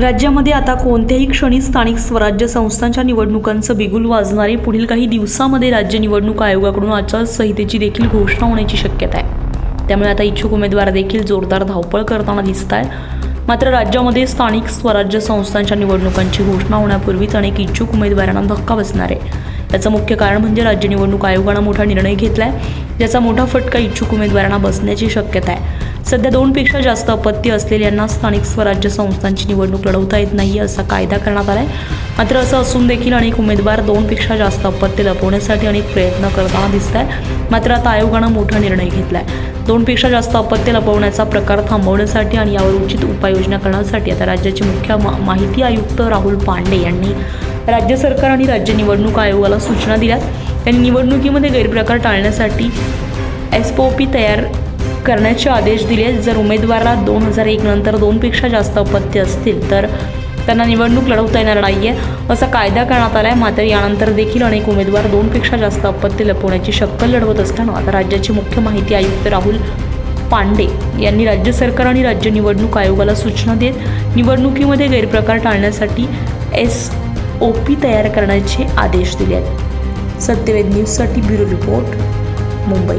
राज्यामध्ये आता कोणत्याही क्षणी स्थानिक स्वराज्य संस्थांच्या निवडणुकांचं बिगुल वाजणारे पुढील काही दिवसामध्ये राज्य निवडणूक आयोगाकडून आचारसंहितेची देखील घोषणा होण्याची शक्यता आहे. त्यामुळे आता इच्छुक उमेदवार देखील जोरदार धावपळ करताना दिसत आहे मात्र राज्यामध्ये स्थानिक स्वराज्य संस्थांच्या निवडणुकांची घोषणा होण्यापूर्वीच अनेक इच्छुक उमेदवारांना धक्का बसणार आहे. याचं मुख्य कारण म्हणजे राज्य निवडणूक आयोगानं मोठा निर्णय घेतला आहे ज्याचा मोठा फटका इच्छुक उमेदवारांना बसण्याची शक्यता आहे. सध्या दोनपेक्षा जास्त अपत्य असलेल्यांना स्थानिक स्वराज्य संस्थांची निवडणूक लढवता येत नाही असा कायदा करण्यात आला आहे मात्र असं असून देखील अनेक उमेदवार दोनपेक्षा जास्त अपत्य लपवण्यासाठी अनेक प्रयत्न करताना दिसत आहे मात्र आता आयोगानं मोठा निर्णय घेतला आहे दोनपेक्षा जास्त अपत्य लपवण्याचा प्रकार थांबवण्यासाठी आणि यावर उचित उपाययोजना करण्यासाठी आता राज्याचे मुख्य मा- माहिती आयुक्त राहुल पांडे यांनी राज्य सरकार आणि राज्य निवडणूक आयोगाला सूचना दिल्या त्यांनी निवडणुकीमध्ये गैरप्रकार टाळण्यासाठी एस ओ पी तयार करण्याचे आदेश दिले जर उमेदवाराला दोन हजार एक नंतर दोनपेक्षा जास्त अपत्य असतील तर त्यांना निवडणूक लढवता येणार नाही आहे असा कायदा करण्यात आला आहे मात्र यानंतर देखील अनेक उमेदवार दोनपेक्षा जास्त अपत्य लपवण्याची शक्कल लढवत असताना आता राज्याचे मुख्य माहिती आयुक्त राहुल पांडे यांनी राज्य सरकार आणि राज्य निवडणूक आयोगाला सूचना देत निवडणुकीमध्ये गैरप्रकार टाळण्यासाठी एस ओ पी तयार करण्याचे आदेश दिले आहेत. सत्यवेद न्यूजसाठी ब्युरो रिपोर्ट मुंबई.